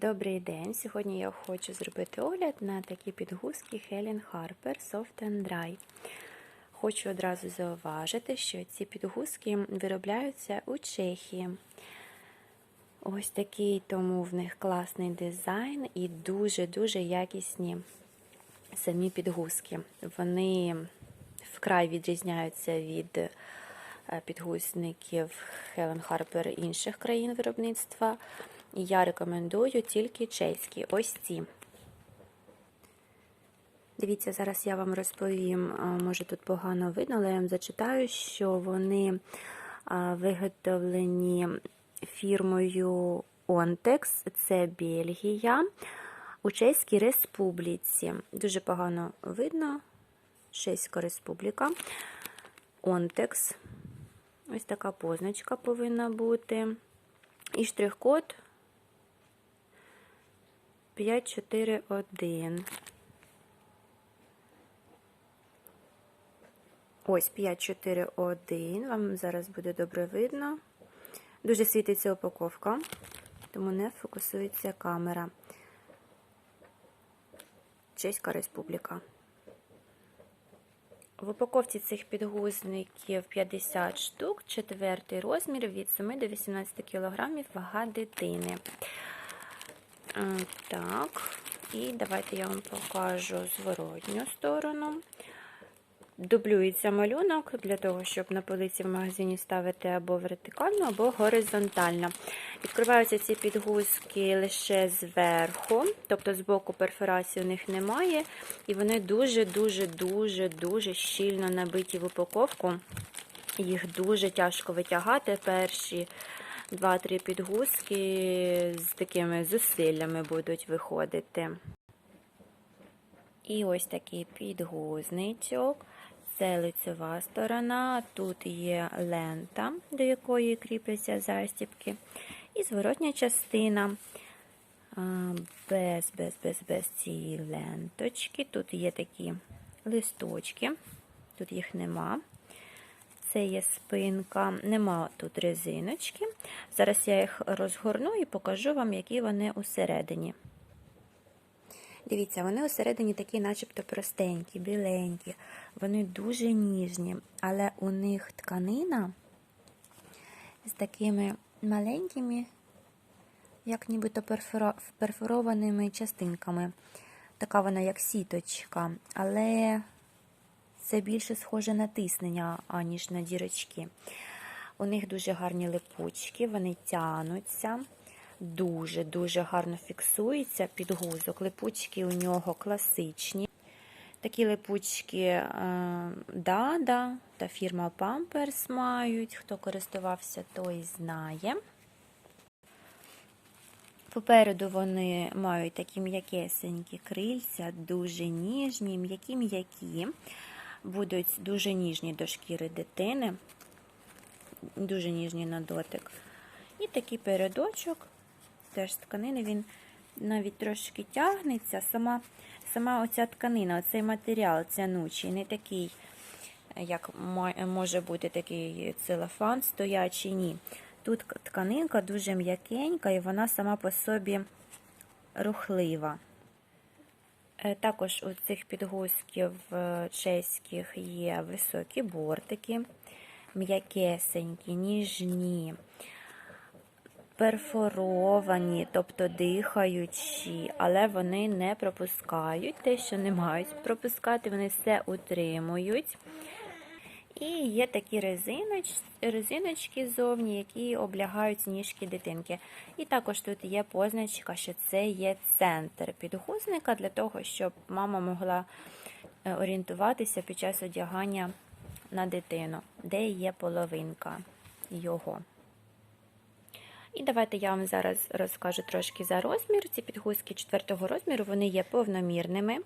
Добрий день! Сьогодні я хочу зробити огляд на такі підгузки Helen Harper Soft and Dry. Хочу одразу зауважити, що ці підгузки виробляються у Чехії. Ось такий тому в них класний дизайн і дуже-дуже якісні самі підгузки. Вони вкрай відрізняються від е, підгузників Helen Harper інших країн виробництва. І я рекомендую тільки чеські. Ось ці. Дивіться, зараз я вам розповім, може тут погано видно, але я вам зачитаю, що вони виготовлені фірмою Ontex, це Бельгія, у Чеській Республіці. Дуже погано видно. Чеська Республіка. Ontex. Ось така позначка повинна бути. І штрих-код 541. Ось 541. Вам зараз буде добре видно. Дуже світиться упаковка, тому не фокусується камера. Чеська Республіка. В упаковці цих підгузників 50 штук, четвертий розмір від 7 до 18 кг вага дитини. Так, і давайте я вам покажу зворотню сторону. Дублюється малюнок для того, щоб на полиці в магазині ставити або вертикально, або горизонтально. Відкриваються ці підгузки лише зверху, тобто з боку перфорації у них немає. І вони дуже-дуже-дуже-дуже щільно набиті в упаковку. Їх дуже тяжко витягати перші. Два-три підгузки з такими зусиллями будуть виходити. І ось такий підгузничок. Це лицева сторона, тут є лента, до якої кріпляться застібки. І зворотня частина без без, без, без цієї ленточки. Тут є такі листочки, тут їх нема. Це є спинка, нема тут резиночки. Зараз я їх розгорну і покажу вам, які вони усередині. Дивіться, вони усередині такі, начебто простенькі, біленькі, вони дуже ніжні, але у них тканина з такими маленькими, як нібито перфорованими частинками. Така вона, як сіточка, але це більше схоже на тиснення, аніж на дірочки. У них дуже гарні липучки, вони тянуться, дуже-дуже гарно фіксується підгузок. Липучки у нього класичні. Такі липучки Дада та фірма Pampers мають. Хто користувався, той знає. Попереду вони мають такі м'якесенькі крильця, дуже ніжні, м'які-м'які будуть дуже ніжні до шкіри дитини, дуже ніжні на дотик. І такий передочок, теж з тканини, він навіть трошки тягнеться. Сама сама оця тканина, оцей матеріал тянучий, не такий, як може бути такий целофан стоячий, ні. Тут тканинка дуже м'якенька, і вона сама по собі рухлива. Е, також у цих підгузків е, чеських є високі бортики, м'якесенькі, ніжні, перфоровані, тобто дихаючі, але вони не пропускають те, що не мають пропускати, вони все утримують. І є такі резиноч, резиночки зовні, які облягають ніжки дитинки. І також тут є позначка, що це є центр підгузника для того, щоб мама могла е, орієнтуватися під час одягання на дитину, де є половинка його. І давайте я вам зараз розкажу трошки за розмір. Ці підгузки 4 розміру вони є повномірними.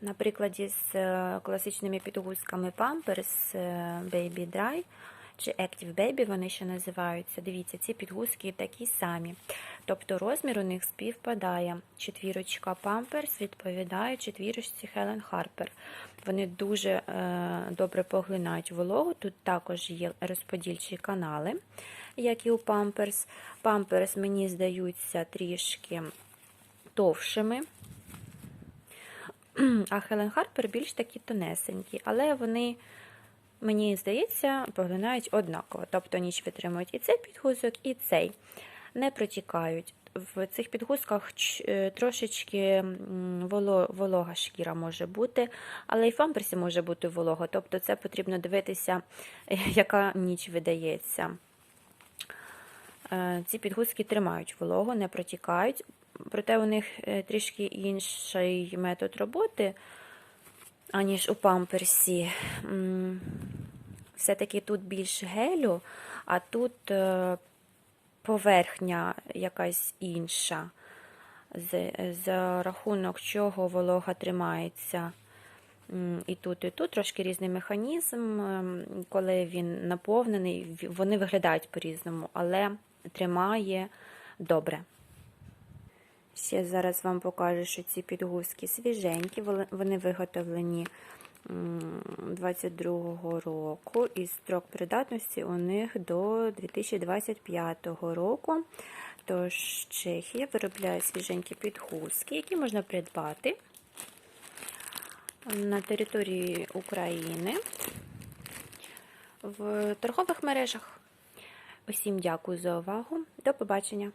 На прикладі з е, класичними підгузками Pampers е, Baby Dry чи Active Baby вони ще називаються. Дивіться, ці підгузки такі самі. Тобто розмір у них співпадає. Четвірочка Pampers відповідає четвірочці Helen Harper. Вони дуже е, добре поглинають вологу. Тут також є розподільчі канали, як і у Pampers. Pampers мені здаються трішки товшими. А Helen Harper більш такі тонесенькі, але вони, мені здається, поглинають однаково. Тобто ніч витримують і цей підгузок, і цей. Не протікають. В цих підгузках е, трошечки волога шкіра може бути, але і в памперсі може бути волога. Тобто це потрібно дивитися, яка ніч видається. Е, ці підгузки тримають вологу, не протікають, проте у них е, трішки інший метод роботи, аніж у памперсі. Все-таки тут більше гелю, а тут поверхня якась інша, за рахунок чого волога тримається. І тут, і тут трошки різний механізм, коли він наповнений, вони виглядають по-різному, але тримає добре. Ще зараз вам покажу, що ці підгузки свіженькі, вони виготовлені 22-го року, і строк придатності у них до 2025 року. Тож Чехія виробляє свіженькі підгузки, які можна придбати на території України в торгових мережах. Усім дякую за увагу. До побачення!